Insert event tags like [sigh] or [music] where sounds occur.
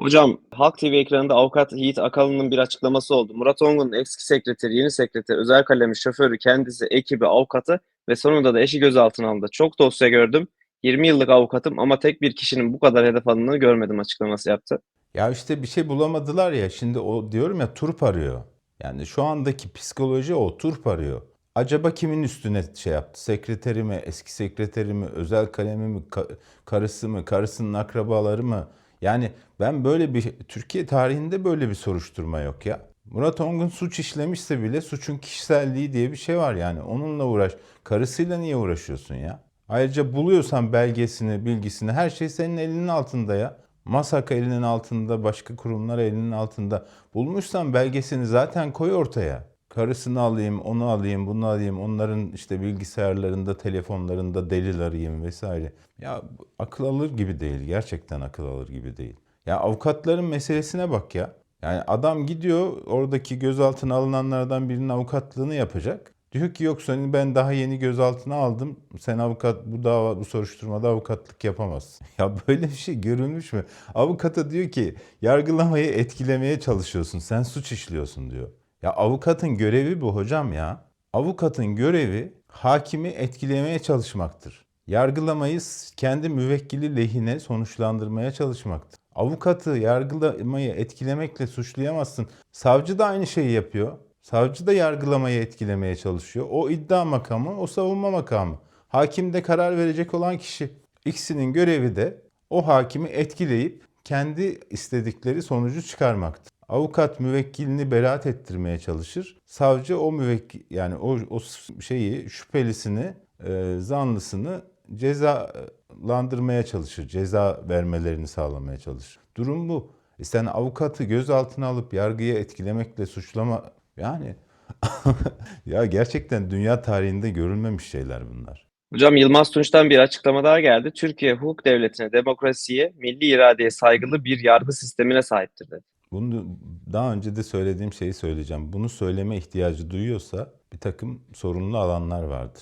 Hocam Halk TV ekranında avukat Yiğit Akalı'nın bir açıklaması oldu. Murat Ongun'un eski sekreteri, yeni sekreter, özel kalemi, şoförü, kendisi, ekibi, avukatı ve sonunda da eşi gözaltına alındı. Çok dosya gördüm. 20 yıllık avukatım ama tek bir kişinin bu kadar hedef alındığını görmedim açıklaması yaptı. Ya işte bir şey bulamadılar ya. Şimdi o diyorum ya turp arıyor. Yani şu andaki psikoloji o turp arıyor. Acaba kimin üstüne şey yaptı? Sekreteri mi, eski sekreteri mi, özel kalemi mi, ka- karısı mı, karısının akrabaları mı? Yani ben böyle bir Türkiye tarihinde böyle bir soruşturma yok ya. Murat Ongun suç işlemişse bile suçun kişiselliği diye bir şey var yani. Onunla uğraş. Karısıyla niye uğraşıyorsun ya? Ayrıca buluyorsan belgesini, bilgisini her şey senin elinin altında ya. Masak elinin altında, başka kurumlar elinin altında. Bulmuşsan belgesini zaten koy ortaya. Karısını alayım, onu alayım, bunu alayım, onların işte bilgisayarlarında, telefonlarında delil arayayım vesaire. Ya akıl alır gibi değil, gerçekten akıl alır gibi değil. Ya avukatların meselesine bak ya. Yani adam gidiyor oradaki gözaltına alınanlardan birinin avukatlığını yapacak. Diyor ki yok seni ben daha yeni gözaltına aldım. Sen avukat bu dava bu soruşturmada avukatlık yapamazsın. [laughs] Ya böyle bir şey görülmüş mü? Avukata diyor ki yargılamayı etkilemeye çalışıyorsun. Sen suç işliyorsun diyor. Ya avukatın görevi bu hocam ya. Avukatın görevi hakimi etkilemeye çalışmaktır. Yargılamayı kendi müvekkili lehine sonuçlandırmaya çalışmaktır. Avukatı yargılamayı etkilemekle suçlayamazsın. Savcı da aynı şeyi yapıyor. Savcı da yargılamayı etkilemeye çalışıyor. O iddia makamı, o savunma makamı. Hakim de karar verecek olan kişi. İkisinin görevi de o hakimi etkileyip kendi istedikleri sonucu çıkarmaktır. Avukat müvekkilini beraat ettirmeye çalışır. Savcı o müvekkil yani o, o şeyi şüphelisini, e, zanlısını cezalandırmaya çalışır. Ceza vermelerini sağlamaya çalışır. Durum bu. E sen avukatı gözaltına alıp yargıya etkilemekle suçlama yani [laughs] ya gerçekten dünya tarihinde görülmemiş şeyler bunlar. Hocam Yılmaz Tunç'tan bir açıklama daha geldi. Türkiye hukuk devletine, demokrasiye, milli iradeye saygılı bir yargı sistemine sahiptir dedi. Bunu daha önce de söylediğim şeyi söyleyeceğim. Bunu söyleme ihtiyacı duyuyorsa bir takım sorunlu alanlar vardır.